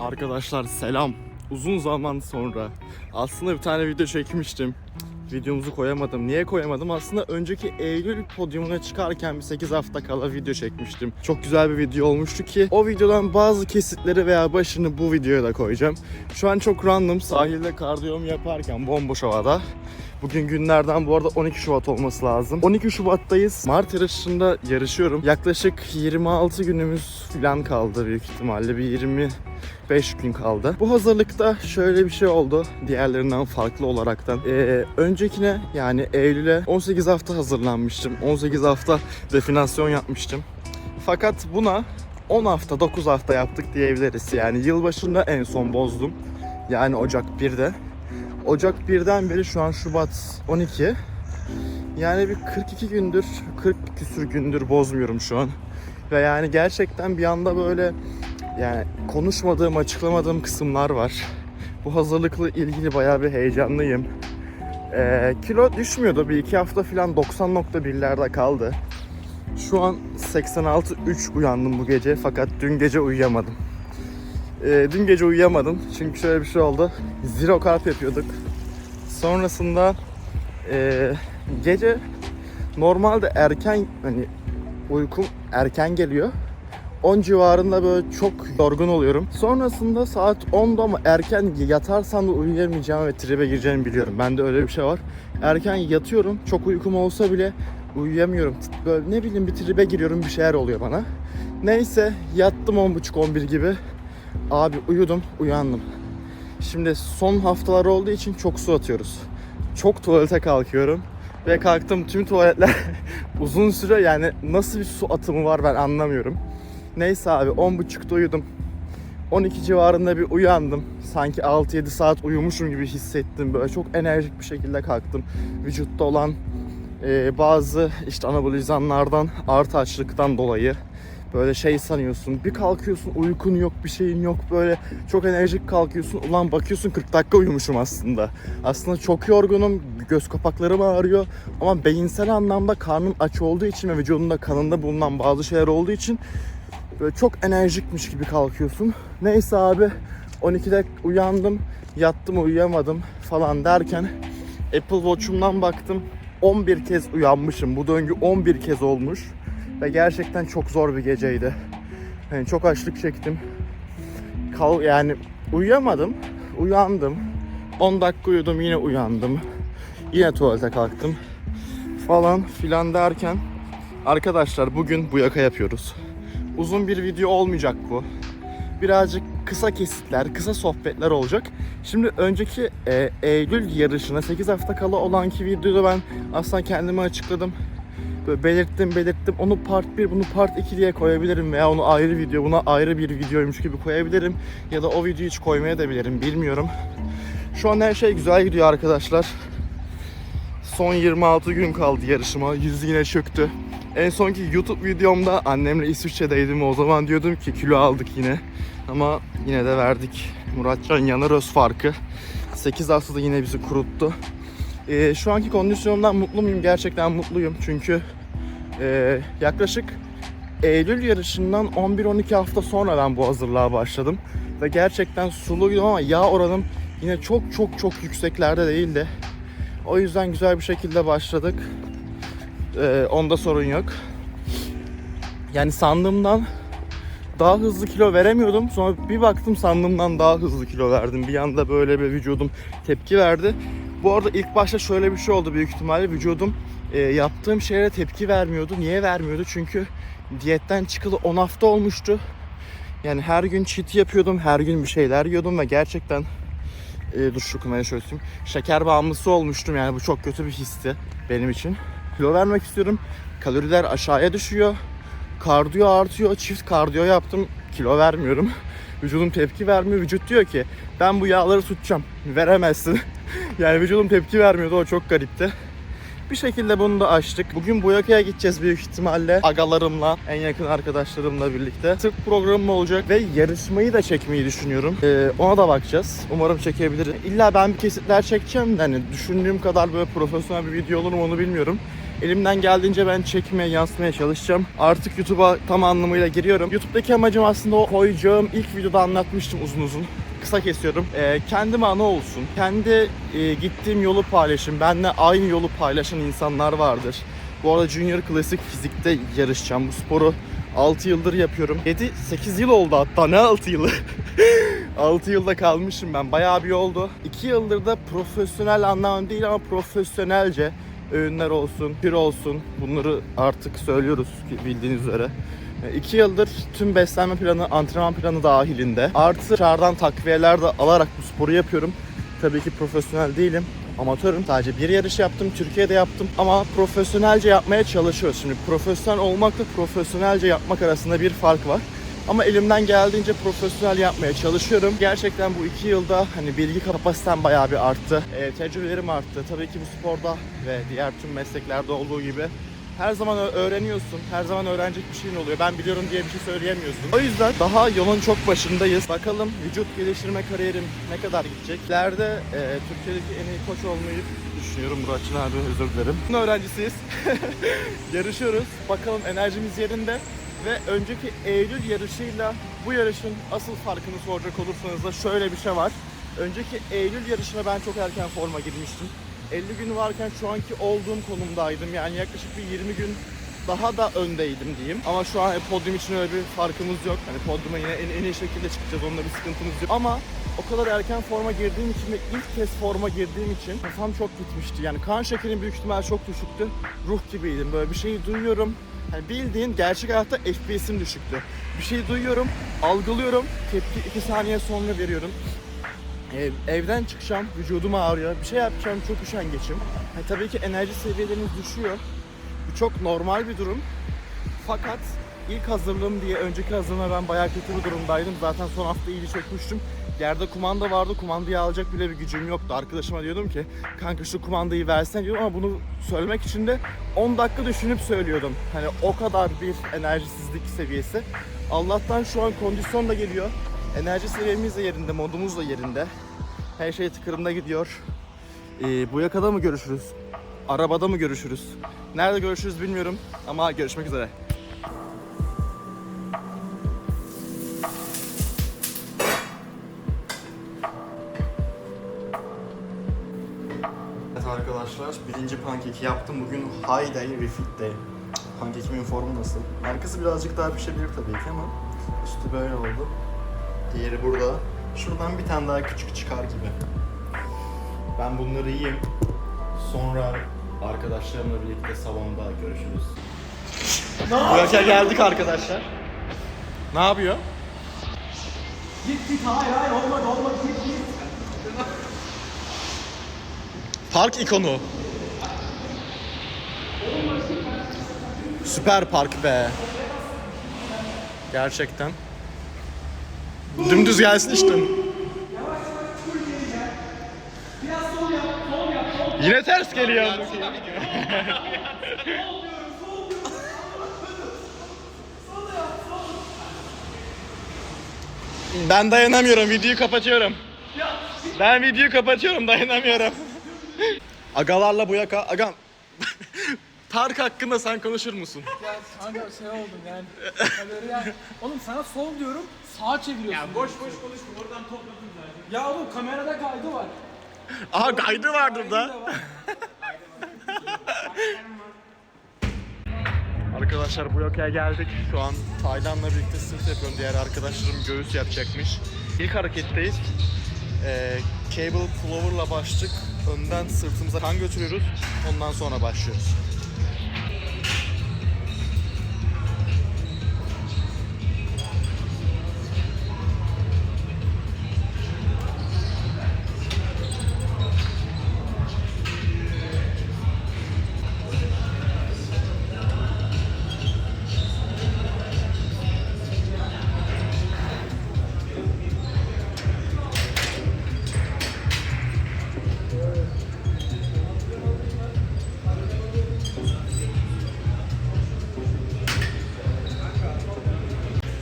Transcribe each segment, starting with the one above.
Arkadaşlar selam. Uzun zaman sonra aslında bir tane video çekmiştim. Videomuzu koyamadım. Niye koyamadım? Aslında önceki Eylül podyumuna çıkarken bir 8 hafta kala video çekmiştim. Çok güzel bir video olmuştu ki o videodan bazı kesitleri veya başını bu videoya da koyacağım. Şu an çok random sahilde kardiyomu yaparken bomboş havada. Bugün günlerden bu arada 12 Şubat olması lazım. 12 Şubat'tayız. Mart yarışında yarışıyorum. Yaklaşık 26 günümüz falan kaldı büyük ihtimalle. Bir 20 5 gün kaldı. Bu hazırlıkta şöyle bir şey oldu. Diğerlerinden farklı olaraktan. Ee, öncekine yani Eylül'e 18 hafta hazırlanmıştım. 18 hafta definasyon yapmıştım. Fakat buna 10 hafta 9 hafta yaptık diyebiliriz. Yani yılbaşında en son bozdum. Yani Ocak 1'de. Ocak 1'den beri şu an Şubat 12. Yani bir 42 gündür, 40 küsür gündür bozmuyorum şu an. Ve yani gerçekten bir anda böyle yani konuşmadığım, açıklamadığım kısımlar var. Bu hazırlıkla ilgili bayağı bir heyecanlıyım. Ee, kilo düşmüyordu. Bir iki hafta falan 90.1'lerde kaldı. Şu an 86.3 uyandım bu gece fakat dün gece uyuyamadım. Ee, dün gece uyuyamadım çünkü şöyle bir şey oldu. Zero carb yapıyorduk. Sonrasında ee, gece normalde erken hani uykum erken geliyor. 10 civarında böyle çok yorgun oluyorum. Sonrasında saat 10'da ama erken yatarsam da uyuyamayacağım ve tribe gireceğimi biliyorum. Bende öyle bir şey var. Erken yatıyorum. Çok uykum olsa bile uyuyamıyorum. Böyle ne bileyim bir tribe giriyorum bir şeyler oluyor bana. Neyse yattım 10.30-11 gibi. Abi uyudum uyandım. Şimdi son haftalar olduğu için çok su atıyoruz. Çok tuvalete kalkıyorum. Ve kalktım tüm tuvaletler uzun süre yani nasıl bir su atımı var ben anlamıyorum. Neyse abi 10.30'da uyudum. 12 civarında bir uyandım. Sanki 6-7 saat uyumuşum gibi hissettim. Böyle çok enerjik bir şekilde kalktım. Vücutta olan e, bazı işte anabolizanlardan artı açlıktan dolayı böyle şey sanıyorsun. Bir kalkıyorsun uykun yok bir şeyin yok böyle çok enerjik kalkıyorsun. Ulan bakıyorsun 40 dakika uyumuşum aslında. Aslında çok yorgunum. Göz kapaklarım ağrıyor. Ama beyinsel anlamda karnım aç olduğu için ve vücudumda kanında bulunan bazı şeyler olduğu için Böyle çok enerjikmiş gibi kalkıyorsun. Neyse abi 12'de uyandım, yattım uyuyamadım falan derken Apple Watch'umdan baktım 11 kez uyanmışım. Bu döngü 11 kez olmuş ve gerçekten çok zor bir geceydi. Yani çok açlık çektim. Kal yani uyuyamadım. Uyandım. 10 dakika uyudum yine uyandım. Yine tuvalete kalktım. Falan filan derken arkadaşlar bugün bu yaka yapıyoruz. Uzun bir video olmayacak bu. Birazcık kısa kesitler, kısa sohbetler olacak. Şimdi önceki e, Eylül yarışına 8 hafta kala olanki videoda ben aslında kendimi açıkladım. Böyle belirttim belirttim. Onu part 1, bunu part 2 diye koyabilirim veya onu ayrı video, buna ayrı bir videoymuş gibi koyabilirim. Ya da o videoyu hiç koymaya da bilirim, bilmiyorum. Şu an her şey güzel gidiyor arkadaşlar. Son 26 gün kaldı yarışıma. Yüz yine çöktü. En sonki YouTube videomda annemle İsviçre'deydim. O zaman diyordum ki kilo aldık yine. Ama yine de verdik. Muratcan Yanır öz farkı. 8 haftada yine bizi kuruttu. Ee, şu anki kondisyonumdan mutlu muyum? Gerçekten mutluyum. Çünkü e, yaklaşık Eylül yarışından 11-12 hafta sonra ben bu hazırlığa başladım. Ve gerçekten suluydum ama yağ oranım yine çok çok çok yükseklerde değildi. O yüzden güzel bir şekilde başladık. Ee, onda sorun yok. Yani sandığımdan daha hızlı kilo veremiyordum. Sonra bir baktım sandığımdan daha hızlı kilo verdim. Bir anda böyle bir vücudum tepki verdi. Bu arada ilk başta şöyle bir şey oldu büyük ihtimalle. Vücudum e, yaptığım şeye tepki vermiyordu. Niye vermiyordu? Çünkü diyetten çıkılı 10 hafta olmuştu. Yani her gün cheat yapıyordum. Her gün bir şeyler yiyordum ve gerçekten e, dur şu kamerayı şöyle tutayım. Şeker bağımlısı olmuştum yani bu çok kötü bir histi benim için. Kilo vermek istiyorum. Kaloriler aşağıya düşüyor. Kardiyo artıyor. Çift kardiyo yaptım. Kilo vermiyorum. Vücudum tepki vermiyor. Vücut diyor ki ben bu yağları tutacağım. Veremezsin. yani vücudum tepki vermiyordu. O çok garipti. Bir şekilde bunu da açtık. Bugün Boyaka'ya gideceğiz büyük ihtimalle. Agalarımla, en yakın arkadaşlarımla birlikte. Tıp programım olacak ve yarışmayı da çekmeyi düşünüyorum. Ee, ona da bakacağız. Umarım çekebiliriz. İlla ben bir kesitler çekeceğim de hani düşündüğüm kadar böyle profesyonel bir video olur mu onu bilmiyorum. Elimden geldiğince ben çekmeye, yansıtmaya çalışacağım. Artık YouTube'a tam anlamıyla giriyorum. YouTube'daki amacım aslında o koyacağım ilk videoda anlatmıştım uzun uzun. Kısa kesiyorum. Ee, kendime ana olsun. Kendi e, gittiğim yolu paylaşın. Benle aynı yolu paylaşan insanlar vardır. Bu arada Junior Klasik Fizik'te yarışacağım. Bu sporu 6 yıldır yapıyorum. 7-8 yıl oldu hatta ne 6 yılı. 6 yılda kalmışım ben. Bayağı bir oldu. 2 yıldır da profesyonel anlamda değil ama profesyonelce öğünler olsun, pir olsun bunları artık söylüyoruz ki bildiğiniz üzere. 2 yıldır tüm beslenme planı, antrenman planı dahilinde. Artı dışarıdan takviyeler de alarak bu sporu yapıyorum. Tabii ki profesyonel değilim. Amatörüm. Sadece bir yarış yaptım. Türkiye'de yaptım. Ama profesyonelce yapmaya çalışıyoruz. Şimdi profesyonel olmakla profesyonelce yapmak arasında bir fark var. Ama elimden geldiğince profesyonel yapmaya çalışıyorum. Gerçekten bu iki yılda hani bilgi kapasitem bayağı bir arttı. Ee, tecrübelerim arttı. Tabii ki bu sporda ve diğer tüm mesleklerde olduğu gibi her zaman öğreniyorsun. Her zaman öğrenecek bir şeyin oluyor. Ben biliyorum diye bir şey söyleyemiyorsun. O yüzden daha yolun çok başındayız. Bakalım vücut geliştirme kariyerim ne kadar gidecek. İleride e, Türkiye'deki en iyi koç olmayı düşünüyorum Muratçın abi özür dilerim. Bunun öğrencisiyiz. Yarışıyoruz. Bakalım enerjimiz yerinde. Ve önceki Eylül yarışıyla bu yarışın asıl farkını soracak olursanız da şöyle bir şey var. Önceki Eylül yarışına ben çok erken forma girmiştim. 50 gün varken şu anki olduğum konumdaydım. Yani yaklaşık bir 20 gün daha da öndeydim diyeyim. Ama şu an e, podyum için öyle bir farkımız yok. Hani podyuma yine en, en iyi şekilde çıkacağız. Onunla bir sıkıntımız yok. Ama o kadar erken forma girdiğim için ve ilk kez forma girdiğim için kafam çok gitmişti. Yani kan şekerim büyük ihtimal çok düşüktü. Ruh gibiydim. Böyle bir şeyi duyuyorum. Hani bildiğin gerçek hayatta FPS'im düşüktü. Bir şey duyuyorum, algılıyorum. Tepki 2 saniye sonra veriyorum. Ev, evden çıkacağım, vücudum ağrıyor. Bir şey yapacağım, çok üşengeçim. Yani tabii ki enerji seviyeleriniz düşüyor. Bu çok normal bir durum. Fakat ilk hazırlığım diye önceki hazırlığımda ben bayağı kötü bir durumdaydım. Zaten son hafta iyice çökmüştüm. Yerde kumanda vardı. Kumandayı alacak bile bir gücüm yoktu. Arkadaşıma diyordum ki kanka şu kumandayı versen diyordum ama bunu söylemek için de 10 dakika düşünüp söylüyordum. Hani o kadar bir enerjisizlik seviyesi. Allah'tan şu an kondisyon da geliyor. Enerji seviyemiz de yerinde, modumuz da yerinde. Her şey tıkırında gidiyor. Ee, bu yakada mı görüşürüz? Arabada mı görüşürüz? Nerede görüşürüz bilmiyorum ama görüşmek üzere. Evet arkadaşlar birinci pankeki yaptım. Bugün high day refit day. Pankekimin formu nasıl? Arkası birazcık daha pişebilir tabii ki ama üstü böyle oldu. Diğeri burada. Şuradan bir tane daha küçük çıkar gibi. Ben bunları yiyeyim. Sonra arkadaşlarımla birlikte salonda görüşürüz. Buraya geldik arkadaşlar. Ne yapıyor? Git git hayır hayır olmadı olmadı git git. Park ikonu. Süper park be. Gerçekten. Dümdüz gelsin işte. Yine ters geliyor. ben dayanamıyorum. Videoyu kapatıyorum. Ben videoyu kapatıyorum. Dayanamıyorum. Agalarla bu yaka. Agam. Park hakkında sen konuşur musun? Ya kanka şey oldum yani. Ya. Oğlum sana sol diyorum sağa çeviriyorsun. Ya boş boş konuşma oradan topladım zaten. Ya oğlum kamerada kaydı var. Aha kaydı vardır da. Kaydı da var. Arkadaşlar bu yakaya geldik. Şu an Taylan'la birlikte sırt yapıyorum. Diğer arkadaşlarım göğüs yapacakmış. İlk hareketteyiz. Ee, cable flower'la başladık. Önden sırtımıza kan götürüyoruz. Ondan sonra başlıyoruz.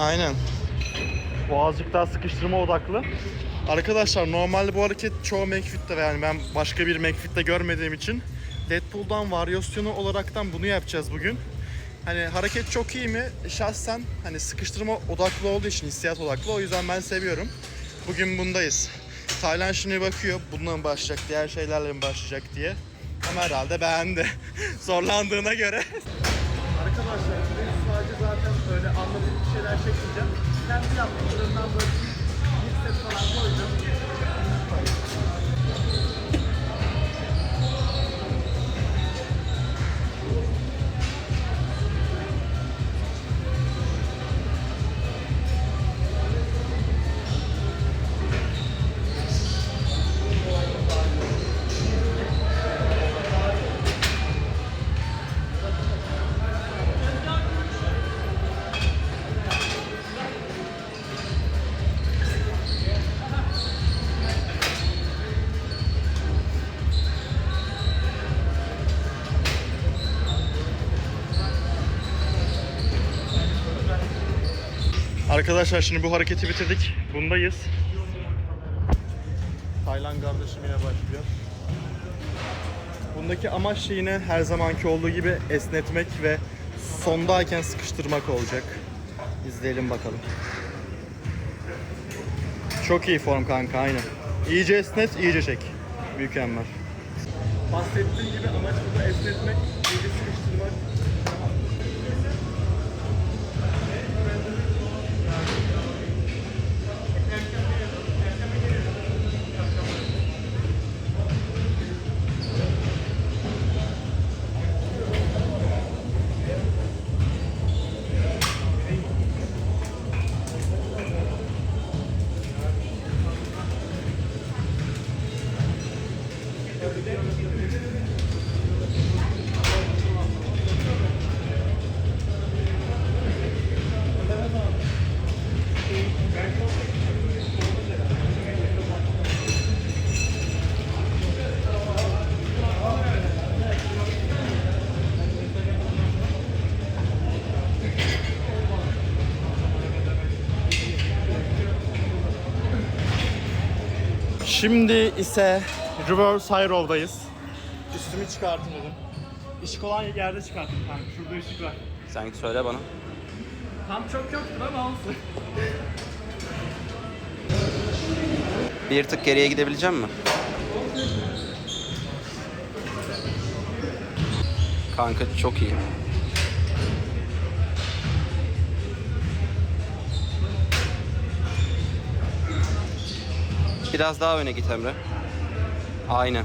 Aynen. Bu azıcık daha sıkıştırma odaklı. Arkadaşlar normalde bu hareket çoğu McFit'te ve yani ben başka bir McFit'te görmediğim için Deadpool'dan varyasyonu olaraktan bunu yapacağız bugün. Hani hareket çok iyi mi? Şahsen hani sıkıştırma odaklı olduğu için hissiyat odaklı. O yüzden ben seviyorum. Bugün bundayız. Taylan şimdi bakıyor bununla mı başlayacak, diğer şeylerle mi başlayacak diye. Ama herhalde beğendi. Zorlandığına göre. Arkadaşlar sadece zaten öyle anladığım bir şeyler çekmeyeceğim. Kendi yaptıklarımdan böyle bir set falan koyacağım. Arkadaşlar şimdi bu hareketi bitirdik. Bundayız. Taylan kardeşim yine başlıyor. Bundaki amaç yine her zamanki olduğu gibi esnetmek ve sondayken sıkıştırmak olacak. İzleyelim bakalım. Çok iyi form kanka aynen. İyice esnet, iyice çek. Mükemmel. Bahsettiğim gibi amaç burada esnetmek, iyice Şimdi ise Reverse High Row'dayız. Üstümü çıkartın dedim. Işık olan yerde çıkarttım kanka. Şurada ışık var. Sen söyle bana. Tam çok yoktur ama olsun. Bir tık geriye gidebilecek mi? Kanka çok iyi. Biraz daha öne git Emre. Aynen.